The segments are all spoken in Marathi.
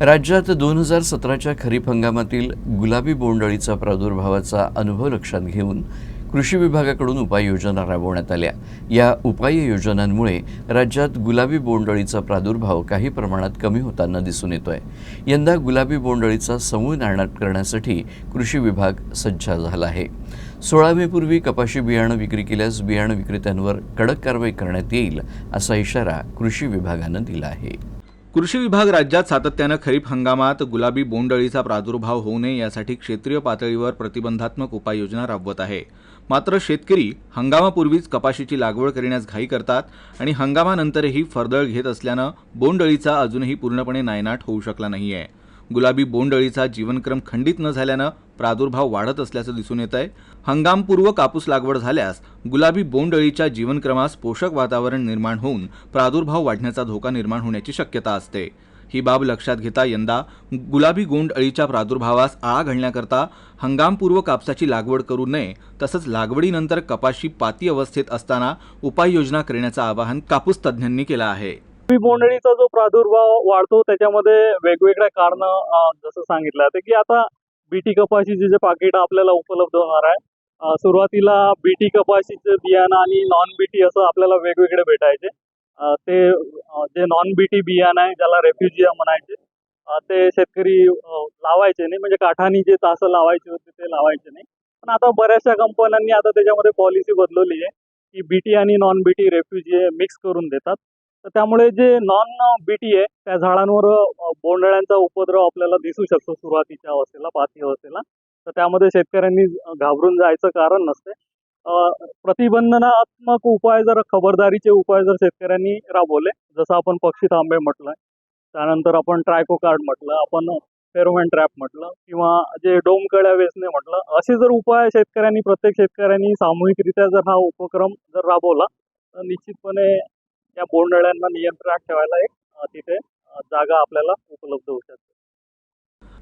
राज्यात दोन हजार सतराच्या खरीप हंगामातील गुलाबी बोंडअळीचा प्रादुर्भावाचा अनुभव लक्षात घेऊन कृषी विभागाकडून उपाययोजना राबवण्यात आल्या. या उपाययोजनांमुळे राज्यात गुलाबी बोंडअळीचा प्रादुर्भाव काही प्रमाणात कमी होताना दिसून येतोय. यंदा गुलाबी बोंडअळीचा समूळ नायनाट करण्यासाठी कृषी विभाग सज्ज झाला आहे. सोळा मेपूर्वी कपाशी बियाणं विक्री केल्यास बियाणं विक्रेत्यांवर कडक कारवाई करण्यात येईल असा इशारा कृषी विभागानं दिला आहे. कृषी विभाग राज्यात सातत्यानं खरीप हंगामात गुलाबी बोंडअळीचा प्रादुर्भाव होऊ नये यासाठी क्षेत्रीय पातळीवर प्रतिबंधात्मक उपाययोजना राबवत आहे. मात्र शेतकरी हंगामापूर्वीच कपाशीची लागवड करण्यास घाई करतात आणि हंगामानंतरही फरदळ घेत असल्यानं बोंडअळीचा अजूनही पूर्णपणे नायनाट होऊ शकला नाही आहे गुलाबी बोंडअळीचा जीवनक्रम खंडित न झाल्यानं प्रादुर्भाव वाढत असल्याचं दिसून येत आहे हंगामपूर्व कापूस लागवड झाल्यास गुलाबी बोंडअळीच्या जीवनक्रमास पोषक वातावरण निर्माण होऊन प्रादुर्भाव वाढण्याचा धोका निर्माण होण्याची शक्यता असते. ही बाब लक्षात घेता यंदा गुलाबी गोंड अळीच्या प्रादुर्भावास आळा घालण्याकरता हंगामपूर्व कापसाची लागवड करू नये तसंच लागवडीनंतर कपाशी पाती अवस्थेत असताना उपाययोजना करण्याचं आवाहन कापूस तज्ज्ञांनी केलं आहे. बोंडळीचा जो प्रादुर्भाव वाढतो त्याच्यामध्ये वेगवेगळ्या कारण जसं सांगितलं आहे. की आता बीटी कपाशीचे जे पाकिट आपल्याला उपलब्ध होणार आहे सुरुवातीला बीटी कपाशीचे बियाणं आणि नॉन बीटी असं आपल्याला वेगवेगळे भेटायचे. ते जे नॉन बीटी बियाणं आहे ज्याला रेफ्युजिया म्हणायचे ते शेतकरी लावायचे नाही. म्हणजे काठानी जे तासं लावायचे होते ते लावायचे नाही. पण आता बऱ्याचशा कंपन्यांनी आता त्याच्यामध्ये पॉलिसी बदलवली आहे की बीटी आणि नॉन बीटी रेफ्युजी मिक्स करून देतात. तर त्यामुळे जे नॉन बीटी आहे त्या झाडांवर बोंडळ्यांचा उपद्रव आपल्याला दिसू शकतो सुरुवातीच्या अवस्थेला पाती अवस्थेला. तर त्यामध्ये शेतकऱ्यांनी घाबरून जायचं कारण नसते. प्रतिबंधनात्मक उपाय जर खबरदारीचे उपाय जर शेतकऱ्यांनी राबवले जसं आपण पक्षी तांबे म्हटलं त्यानंतर आपण ट्रायको कार्ड म्हटलं आपण फेरोमॅन ट्रॅप म्हटलं किंवा जे डोमकड्या वेचणे म्हटलं असे जर उपाय शेतकऱ्यांनी प्रत्येक शेतकऱ्यांनी सामूहिकरित्या जर हा उपक्रम जर राबवला तर निश्चितपणे या बोंडअळ्यांना नियंत्रणात ठेवायला एक तिथे जागा आपल्याला उपलब्ध होऊ शकते.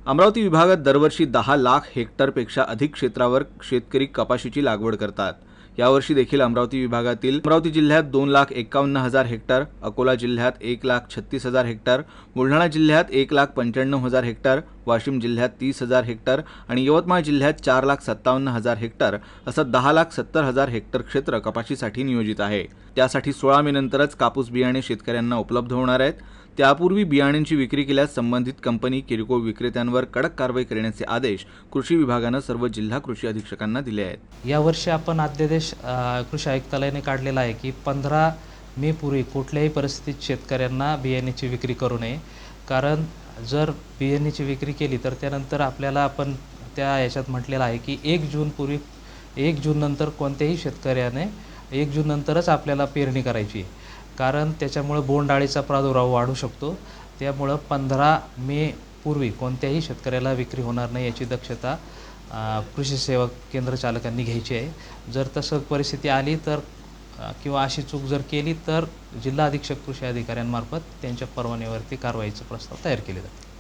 अमरावती विभागात दरवर्षी दहा लाख हेक्टरपेक्षा अधिक क्षेत्रावर शेतकरी कपाशीची लागवड करतात. यावर्षी देखील अमरावती विभागातील अमरावती जिल्ह्यात दोन लाख एकावन्न हजार हेक्टर अकोला जिल्ह्यात एक लाख छत्तीस हजार हेक्टर बुलढाणा जिल्ह्यात एक लाख पंच्याण्णव हजार हेक्टर वाशिम जिल्ह्यात तीस हजार हेक्टर आणि यवतमाळ जिल्ह्यात चार लाख सत्तावन्न हजार हेक्टर असं दहा लाख सत्तर हजार हेक्टर क्षेत्र कपाशीसाठी नियोजित आहे. त्यासाठी सोळा मे नंतरच कापूस बियाणे शेतकऱ्यांना उपलब्ध होणार आहेत. त्यापूर्वी बियाण्यांची विक्री केल्यास संबंधित कंपनी किरकोळ विक्रेत्यांवर कडक कारवाई करण्याचे आदेश कृषी विभागानं सर्व जिल्हा कृषी अधीक्षकांना दिले आहेत. यावर्षी आपण अध्यादेश कृषी आयुक्तालयाने काढलेला आहे की पंधरा मे पूर्वी कुठल्याही परिस्थितीत शेतकऱ्यांना बियाण्याची विक्री करू नये. कारण जर बियाण्याची विक्री केली तर त्यानंतर आपल्याला आपण त्या याच्यात म्हटलेलं आहे की एक जूनपूर्वी एक जूननंतर कोणत्याही शेतकऱ्याने एक जूननंतरच आपल्याला पेरणी करायची आहे. कारण त्याच्यामुळं बोंडअळीचा प्रादुर्भाव वाढू शकतो. त्यामुळं पंधरा मे पूर्वी कोणत्याही शेतकऱ्याला विक्री होणार नाही याची दक्षता कृषी सेवा केंद्र चालकांनी घ्यायची आहे. जर तसं परिस्थिती आली तर किंवा अशी चूक जर केली तर जिल्हा अधीक्षक कृषी अधिकाऱ्यांमार्फत त्यांच्या परवान्यावरती कारवाईचा प्रस्ताव तयार केले जाते.